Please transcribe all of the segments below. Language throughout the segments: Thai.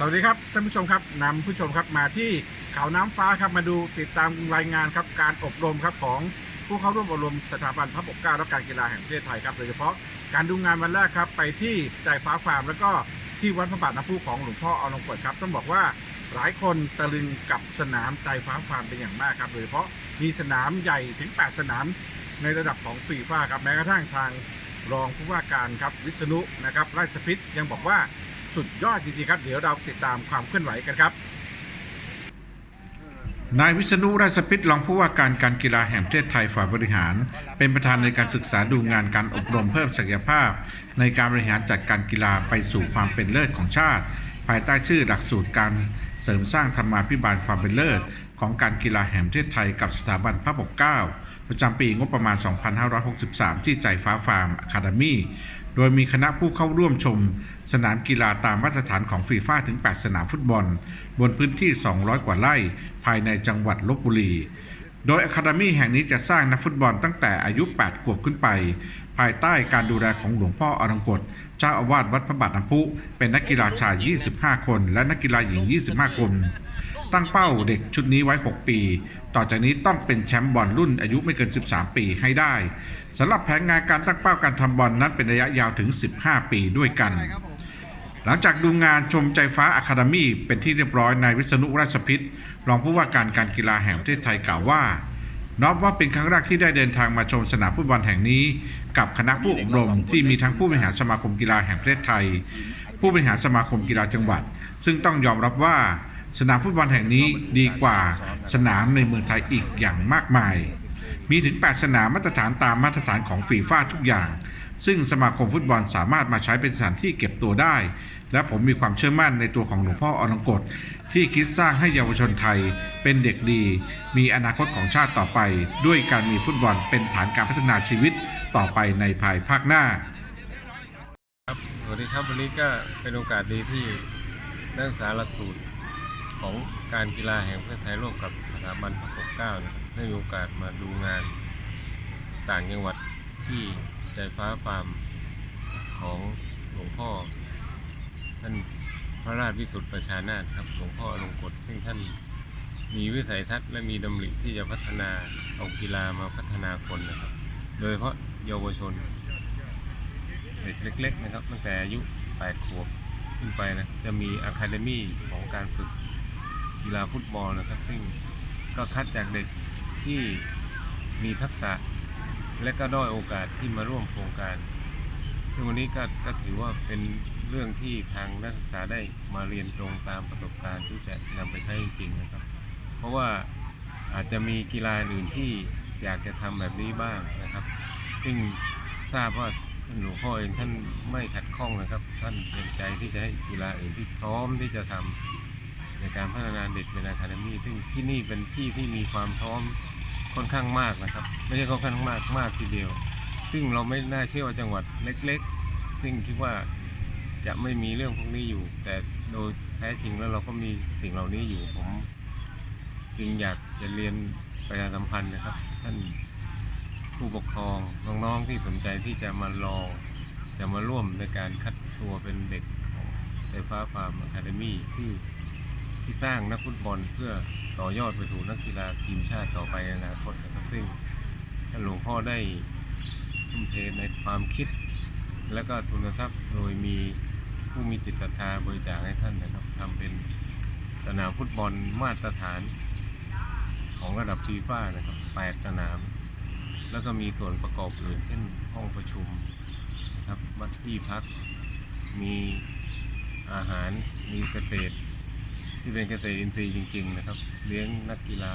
สวัสดีครับท่านผู้ชมครับนำผู้ชมครับมาที่เขาน้ำฟ้าครับมาดูติดตามรายงานครับการอบรมครับของผู้เข้าร่วมอบรมสถาบันพระปกเกล้าและการกีฬาแห่งประเทศไทยครับโดยเฉพาะการดูงานวันแรกครับไปที่ใจฟ้าฟาร์มแล้วก็ที่วัดพระบาทน้ำพุของหลวงพ่อเอาลงกฎครับต้องบอกว่าหลายคนตะลึงกับสนามใจฟ้าฟาร์มเป็นอย่างมากครับโดยเฉพาะมีสนามใหญ่ถึง 8 สนามในระดับของฟีฟ่าครับแม้กระทั่งทางรองผู้ว่าการครับวิษณุนะครับไร่สพิษยังบอกว่า สุดยอดจริงๆครับ เดี๋ยวเราติดตามความเคลื่อนไหวกันครับ นายวิษณุราชพิษรองผู้ว่าการการกีฬาแห่งประเทศไทยฝ่ายบริหาร เป็นประธานในการศึกษาดูงานการอบรมเพิ่มศักยภาพ ในการบริหารจัดการกีฬาไปสู่ความเป็นเลิศของชาติ ภายใต้ชื่อหลักสูตรการเสริมสร้างธรรมาภิบาลความเป็นเลิศ ของการกีฬาแห่งประเทศไทยกับสถาบันพระปกเกล้า ประจำปีงบประมาณ 2563 ที่ใจฟ้าฟาร์มอะคาเดมี่โดยมีคณะผู้เข้าร่วมชม สนามกีฬาตามมาตรฐานของฟีฟ่าถึง 8 สนามฟุตบอล บนพื้นที่ 200 กว่าไร่ ภายในจังหวัดลบบุรี โดยอะคาเดมี่แห่งนี้จะสร้างนักฟุตบอลตั้งแต่อายุ 8 ขวบขึ้นไป ภายใต้การดูแลของหลวงพ่ออรังกฎเจ้าอาวาสวัดพระบาทน้ำพุ เป็นนักกีฬาชาย 25 คน และนักกีฬาหญิง 25 คน ตั้งเป้าเด็กชุดนี้ไว้ 6 ปี ต่อจากนี้ต้องเป็นแชมป์บอลรุ่นอายุไม่เกิน 13 ปีให้ได้สำหรับแผนงานการตั้งเป้าการทำบอลนั้นเป็นระยะยาวถึง 15 ปีด้วยกัน หลังจากดูงานชมใจฟ้าอะคาเดมี่เป็นที่เรียบร้อยนายวิษณุราชพิษรองผู้ว่าการการกีฬาแห่งประเทศไทยกล่าวว่านับว่าเป็นครั้งแรกที่ได้เดินทางมาชมสนามฟุตบอลแห่งนี้ กับคณะผู้อบรมที่มีทั้งผู้บริหารสมาคมกีฬาแห่งประเทศไทย ผู้บริหารสมาคมกีฬาจังหวัด ซึ่งต้องยอมรับว่าสนามฟุตบอลแห่งนี้ดีกว่าสนามในเมืองไทยอีกอย่างมากมาย มีถึง 8 สนามมาตรฐานตามมาตรฐานของฟีฟ่าทุกอย่าง ซึ่งสมาคมฟุตบอลสามารถมาใช้เป็นสถานที่เก็บตัวได้ และผมมีความเชื่อมั่นในตัวของหลวงพ่ออลงกฎที่คิดสร้างให้เยาวชนไทยเป็นเด็กดี มีอนาคตของชาติต่อไป ด้วยการมีฟุตบอลเป็นฐานการพัฒนาชีวิตต่อไปในภายภาคหน้าครับสวัสดีครับวันนี้ก็เป็นโอกาสดีที่นักศึกษาหลักสูตรของการกีฬาแห่งประเทศไทยร่วมกับสถาบันพระปกเกล้านะได้มีโอกาสมาดูงานต่างจังหวัดที่ ใจฟ้าฟาร์มของหลวงพ่อ ท่านพระราชวิสุทธิประชานาถครับ หลวงพ่ออลงกฎซึ่งท่านมีวิสัยทัศน์และมีดำริที่จะพัฒนาเอากีฬามาพัฒนาคนนะครับ โดยเฉพาะเยาวชนเด็กเล็ก ๆ นะครับ ตั้งแต่อายุ 8 ขวบขึ้นไปนะ จะมีอะคาเดมี่ของการฝึกกีฬาฟุตบอลนะครับ ซึ่งก็คัดจากเด็กที่มีทักษะ และก็ด้อยโอกาสที่มาร่วมโครงการ ซึ่งวันนี้ก็ก็ถือว่าเป็นเรื่องที่ทางนักศึกษาได้มาเรียนตรงตามประสบการณ์ที่จะนำไปใช้จริงนะครับ เพราะว่าอาจจะมีกีฬาอื่นที่อยากจะทำแบบนี้บ้างนะครับ ซึ่งทราบว่าท่านหลวงพ่อเองท่านไม่ขัดข้องนะครับ ท่านเต็มใจที่จะให้กีฬาอื่นที่พร้อมที่จะทำในการพัฒนาเด็กเป็นอะคาเดมี่ซึ่งที่นี่เป็นที่ที่มีความพร้อม ค่อนข้างมากนะครับ ไม่ใช่ค่อนข้างมากมากทีเดียว ซึ่งเราไม่น่าเชื่อว่าจังหวัดเล็ก ๆ ซึ่งคิดว่าจะไม่มีเรื่องพวกนี้อยู่ แต่โดยแท้จริงแล้วเราก็มีสิ่งเหล่านี้อยู่ผมจึงอยากจะเรียนประชาสัมพันธ์นะครับ ท่านผู้ปกครองน้องๆที่สนใจที่จะมาลองจะมาร่วมในการคัดตัวเป็นเด็กของไฟฟ้าฟาร์มอะคาเดมี่ที่ ที่สร้างนักฟุตบอลเพื่อต่อยอดไปสู่นักกีฬาทีมชาติต่อไปในอนาคตนะครับซึ่งท่านหลวงพ่อได้ทุ่มเทในความคิด และก็ทุนทรัพย์โดยมีผู้มีจิตศรัทธาบริจาคให้ท่านนะครับทำเป็นสนามฟุตบอลมาตรฐานของระดับฟีฟ่านะครับ8สนาม แล้วก็มีส่วนประกอบอื่นเช่นห้องประชุมนะครับวัดที่พัก มีอาหาร มีเกษตร ที่เป็นเกษตรอินทรีย์จริง ๆ นะครับ เลี้ยงนักกีฬา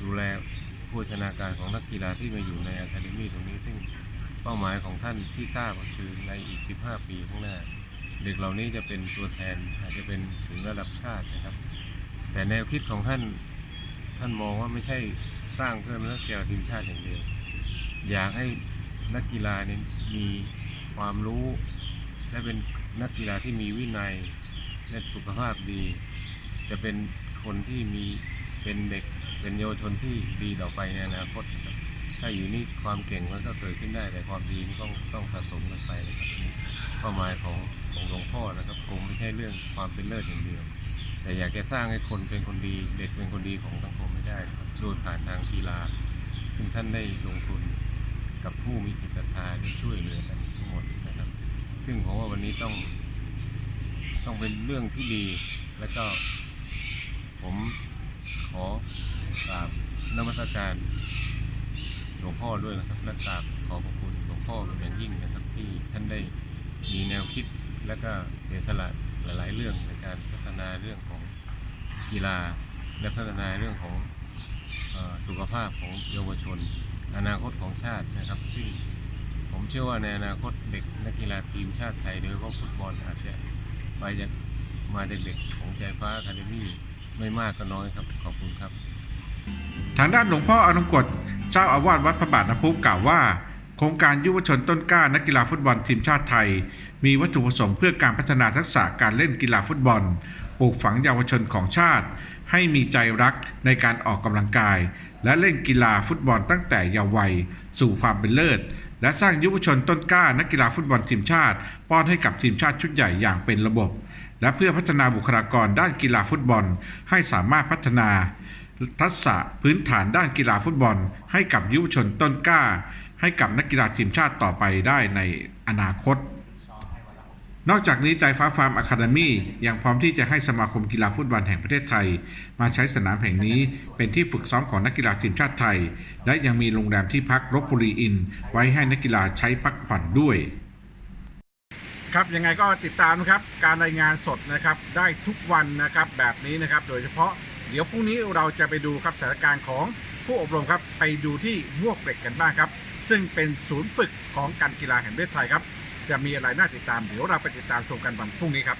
ดูแลโภชนาการของนักกีฬาที่มาอยู่ในอะคาเดมี่ตรงนี้ซึ่งเป้าหมายของท่านที่ทราบก็คือในอีก 15 ปีข้างหน้า เด็กเหล่านี้จะเป็นตัวแทนอาจจะเป็นถึงระดับชาตินะครับ แต่แนวคิดของท่านท่านมองว่าไม่ใช่สร้างเพื่อนักกีฬาทีมชาติอย่างเดียว อยากให้นักกีฬาเนี่ยมีความรู้ และเป็นนักกีฬาที่มีวินัย และสุขภาพดี จะเป็นคนที่มีเป็นเด็กเป็นเยาวชนที่ดีต่อไปในอนาคตนะครับถ้าอยู่นี่ความเก่งมันก็เกิดขึ้นได้แต่ความดีมันต้องต้องสะสมกันไปนะครับเป้าหมายของของหลวงพ่อนะครับกรมประชาใช่เรื่องความเป็นเลิศอย่างเดียว แต่อยากจะสร้างให้คนเป็นคนดี เด็กเป็นคนดีของสังคมไม่ได้ครับโดยผ่านทางกีฬาซึ่งท่านได้ลงทุนกับผู้มีจิตศรัทธาได้ช่วยเหลือกันทั้งหมดนะครับ ซึ่งผมว่าวันนี้ต้อง ต้องเป็นเรื่องที่ดี แล้วก็ผมขอกราบนมัสการหลวงพ่อด้วยนะครับและกราบขอบพระคุณหลวงพ่อเป็นอย่างยิ่งนะครับที่ท่านได้มีแนวคิดและก็เสียสละหลายๆเรื่องในการพัฒนาเรื่องของกีฬา และพัฒนาเรื่องของสุขภาพของเยาวชน อนาคตของชาตินะครับซึ่งผมเชื่อว่าในอนาคตเด็กนักกีฬาทีมชาติไทยโดยเฉพาะฟุตบอลอาจจะ มาจากมาเด็กของใจฟ้าคาเดมี่ไม่มากก็น้อยครับ ขอบคุณครับ ทางด้านหลวงพ่ออนุกฎเจ้าอาวาสวัดพระบาทน้ำพุกล่าวว่า โครงการยุวชนต้นกล้านักกีฬาฟุตบอลทีมชาติไทย มีวัตถุประสงค์เพื่อการพัฒนาทักษะการเล่นกีฬาฟุตบอลปลูกฝังเยาวชนของชาติ ให้มีใจรักในการออกกำลังกาย และเล่นกีฬาฟุตบอลตั้งแต่เยาว์วัย สู่ความเป็นเลิศ และสร้างยุวชนต้นกล้านักกีฬาฟุตบอลทีมชาติ ป้อนให้กับทีมชาติชุดใหญ่อย่างเป็นระบบ และเพื่อพัฒนาบุคลากรด้านกีฬาฟุตบอล ให้สามารถพัฒนา ทักษะพื้นฐานด้านกีฬาฟุตบอล ให้กับยุวชนต้นกล้า ให้กับนักกีฬาทีมชาติต่อไปได้ในอนาคต นอกจากนี้ใจฟ้าฟาร์มอะคาเดมี่ยังพร้อมที่จะให้สมาคมกีฬาฟุตบอลแห่งประเทศไทย มาใช้สนามแห่งนี้เป็นที่ฝึกซ้อมของนักกีฬาทีมชาติไทย และยังมีโรงแรมที่พักรบบุรีอิน ไว้ให้นักกีฬาใช้พักผ่อนด้วย ครับยังไงก็ติดตามนะครับการรายงานสดนะครับได้ทุกวันนะครับแบบนี้นะครับโดยเฉพาะเดี๋ยวพรุ่งนี้เราจะไปดูครับสถานการณ์ของผู้อบรมครับไปดูที่มวกเหล็กกันบ้างครับ ซึ่งเป็นศูนย์ฝึกของการกีฬาแห่งประเทศไทยครับ จะมีอะไรน่าติดตามเดี๋ยวเราไปติดตามชมกันวันพรุ่งนี้ครับ